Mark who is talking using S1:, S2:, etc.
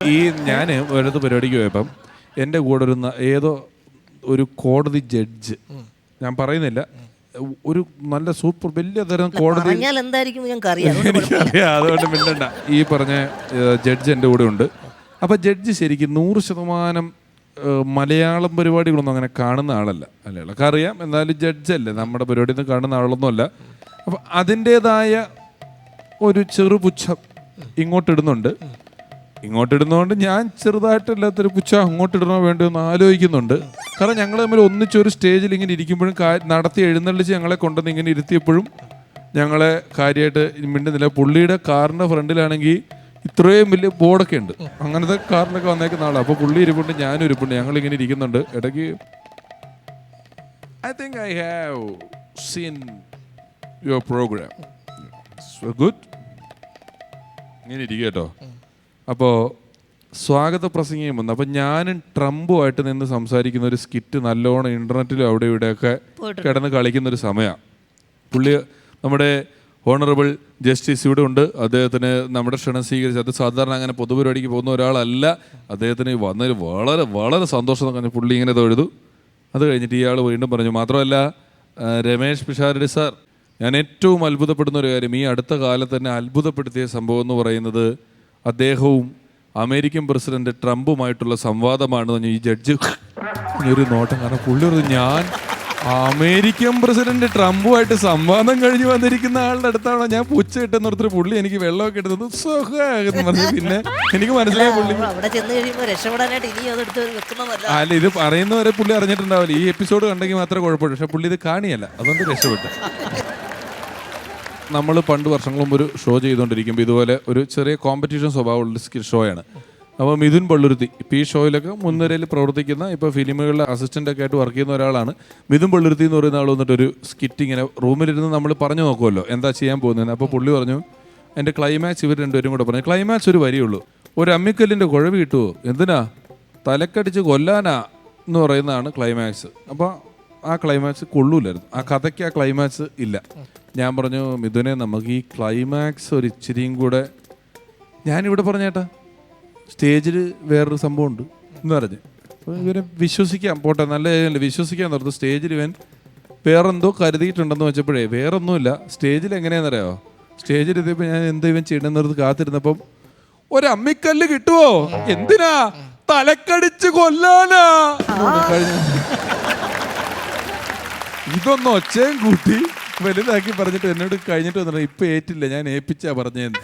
S1: ഈ ഞാൻ ഒരിടത്ത് പരിപാടിക്ക് പോയപ്പം എന്റെ കൂടെ ഒരു ന- ഏതോ ഒരു കോടതി ജഡ്ജ്. ഞാൻ പറയുന്നില്ല. ഒരു നല്ല സൂപ്പർ വലിയ തരം കോടതി
S2: പറഞ്ഞാൽ എന്തായിരിക്കും ഞങ്ങൾക്ക് അറിയാം അതുകൊണ്ട് കുഴപ്പമില്ല.
S1: എനിക്കറിയാം അതുകൊണ്ട് മിണ്ടണ്ട. ഈ പറഞ്ഞ ജഡ്ജ് എന്റെ കൂടെ ഉണ്ട്. അപ്പൊ ജഡ്ജ് ശരിക്കും നൂറ് ശതമാനം ഏഹ്, മലയാളം പരിപാടികളൊന്നും അങ്ങനെ കാണുന്ന ആളല്ല. മലയാളമൊക്കെ അറിയാം. എന്നാലും ജഡ്ജല്ലേ നമ്മുടെ പരിപാടി ഒന്നും കാണുന്ന ആളൊന്നും അല്ല അപ്പൊ അതിന്റെതായ ഒരു ചെറുപുച്ഛം ഇങ്ങോട്ടിടുന്നുണ്ട് ഇങ്ങോട്ടിടുന്നതുകൊണ്ട് ഞാൻ ചെറുതായിട്ടല്ലാത്തൊരു പുച്ച അങ്ങോട്ടിടണോ വേണ്ടോ എന്ന് ആലോചിക്കുന്നുണ്ട്. കാരണം ഞങ്ങൾ തമ്മിൽ ഒന്നിച്ചൊരു സ്റ്റേജിൽ ഇങ്ങനെ ഇരിക്കുമ്പോഴും നടത്തി എഴുന്നള്ളിച്ച് ഞങ്ങളെ കൊണ്ടുവന്ന് ഇങ്ങനെ ഇരുത്തിയപ്പോഴും ഞങ്ങളെ കാര്യമായിട്ട് മിണ്ടുന്നില്ല പുള്ളിയുടെ കാറിന്റെ ഫ്രണ്ടിലാണെങ്കിൽ ഇത്രയും വലിയ ബോർഡൊക്കെ ഉണ്ട്. അങ്ങനത്തെ കാറിലൊക്കെ വന്നേക്കുന്ന ആളാണ് അപ്പോൾ പുള്ളി ഇരിപ്പുണ്ട് ഞാനും ഇരിപ്പുണ്ട് ഞങ്ങൾ ഇങ്ങനെ ഇരിക്കുന്നുണ്ട്. ഇടയ്ക്ക് I think I have seen your program good ഇങ്ങനെ ഇരിക്കുക കേട്ടോ. അപ്പോൾ സ്വാഗത പ്രസംഗം വന്നു അപ്പം ഞാനും ട്രംപുമായിട്ട് നിന്ന് സംസാരിക്കുന്ന ഒരു സ്കിറ്റ് നല്ലോണം ഇന്റർനെറ്റിലും അവിടെ ഇവിടെയൊക്കെ കിടന്ന് കളിക്കുന്ന ഒരു സമയമാണ് പുള്ളി നമ്മുടെ ഓണറബിൾ ജസ്റ്റിസ് ഇവിടെ ഉണ്ട്. അദ്ദേഹത്തിന് നമ്മുടെ ക്ഷണം സ്വീകരിച്ച് അത് സാധാരണ അങ്ങനെ പൊതുപരിപാടിക്ക് പോകുന്ന ഒരാളല്ല. അദ്ദേഹത്തിന് വന്നതിൽ വളരെ വളരെ സന്തോഷം പറഞ്ഞു പുള്ളി ഇങ്ങനെ തൊഴുതു അത് കഴിഞ്ഞിട്ട് ഇയാൾ വീണ്ടും പറഞ്ഞു മാത്രമല്ല രമേശ് പിഷാരടി സാർ ഞാൻ ഏറ്റവും അത്ഭുതപ്പെടുന്ന ഒരു കാര്യം ഈ അടുത്ത കാലത്ത് തന്നെ അത്ഭുതപ്പെടുത്തിയ സംഭവം എന്ന് പറയുന്നത് അദ്ദേഹവും അമേരിക്കൻ പ്രസിഡന്റ് ട്രംപുമായിട്ടുള്ള സംവാദമാണ് ഈ ജഡ്ജ് ഒരു നോട്ടം കാരണം പുള്ളി ഞാൻ അമേരിക്കൻ പ്രസിഡന്റ് ട്രംപുമായിട്ട് സംവാദം കഴിഞ്ഞ് വന്നിരിക്കുന്ന ആളുടെ അടുത്താണോ? ഞാൻ പുച്ച കിട്ടുന്നിടത്തൊരു പുള്ളി എനിക്ക് വെള്ളമൊക്കെ എടുത്തത് സുഖമാകുന്നു പറഞ്ഞു. പിന്നെ എനിക്ക് മനസ്സിലായി പുള്ളി അല്ല ഇത് പറയുന്നവരെ പുള്ളി അറിഞ്ഞിട്ടുണ്ടാവില്ല. ഈ എപ്പിസോഡ് കണ്ടെങ്കിൽ മാത്രമേ കുഴപ്പമുള്ളൂ. പക്ഷെ പുള്ളി ഇത് കാണിയല്ല. അതുകൊണ്ട് രക്ഷപ്പെട്ടു. നമ്മൾ പണ്ട് വർഷങ്ങൾ മുമ്പ് ഒരു ഷോ ചെയ്തുകൊണ്ടിരിക്കുമ്പോൾ ഇതുപോലെ ഒരു ചെറിയ കോമ്പറ്റീഷൻ സ്വഭാവമുള്ള സ്കിൽ ഷോയാണ് അപ്പോൾ മിഥുൻ പള്ളുരുത്തി ഇപ്പോൾ ഈ ഷോയിലൊക്കെ മുൻനിരയിൽ പ്രവർത്തിക്കുന്ന ഇപ്പോൾ ഫിലിമുകളിലെ അസിസ്റ്റന്റ് ഒക്കെ ആയിട്ട് വർക്ക് ചെയ്യുന്ന ഒരാളാണ്. മിഥുൻ പള്ളുരുത്തി എന്ന് പറയുന്ന ആൾ വന്നിട്ട് ഒരു സ്കിറ്റ് ഇങ്ങനെ റൂമിലിരുന്ന് നമ്മൾ പറഞ്ഞു നോക്കുമല്ലോ എന്താ ചെയ്യാൻ പോകുന്നതെന്ന്. അപ്പോൾ പുള്ളി പറഞ്ഞു എന്റെ ക്ലൈമാക്സ് ഇവർ രണ്ടുപേരും കൂടെ പറഞ്ഞു ക്ലൈമാക്സ് ഒരു വരിയുള്ളൂ. ഒരു അമ്മിക്കല്ലിന്റെ കുഴവ് കിട്ടുമോ എന്തിനാ? തലക്കടിച്ച് കൊല്ലാനാ? എന്ന് പറയുന്നതാണ് ക്ലൈമാക്സ് അപ്പോൾ ആ ക്ലൈമാക്സ് കൊള്ളൂലായിരുന്നു. ആ കഥയ്ക്ക് ആ ക്ലൈമാക്സ് ഇല്ല. ഞാൻ പറഞ്ഞു മിഥുനെ നമുക്ക് ഈ ക്ലൈമാക്സ് ഒരു ഇച്ചിരിയും കൂടെ ഞാനിവിടെ പറഞ്ഞേട്ടാ സ്റ്റേജിൽ വേറൊരു സംഭവം ഉണ്ട് എന്ന് പറഞ്ഞ്. ഇവനെ വിശ്വസിക്കാം പോട്ടെ നല്ല കാര്യമല്ല വിശ്വസിക്കാൻ നിർത്തും സ്റ്റേജിൽ ഇവൻ വേറെന്തോ കരുതിയിട്ടുണ്ടെന്ന് വെച്ചപ്പോഴേ വേറൊന്നുമില്ല സ്റ്റേജിൽ എങ്ങനെയാണെന്നറിയോ സ്റ്റേജിൽ എത്തിയപ്പോൾ ഞാൻ എന്താ ഇവൻ ചെയ്യണമെന്നത് കാത്തിരുന്നപ്പം ഒരു അമ്മിക്കല്ല് കിട്ടുവോ? എന്തിനാ? തലക്കടിച്ച് കൊല്ലാനാ? കഴിഞ്ഞ ഇതൊന്നും ഒച്ചയും കൂട്ടി വലുതാക്കി പറഞ്ഞിട്ട് എന്നോട് കഴിഞ്ഞിട്ട് വന്നിട്ട് ഇപ്പൊ ഏറ്റില്ല ഞാൻ ഏൽപ്പിച്ചാ പറഞ്ഞതെന്ന്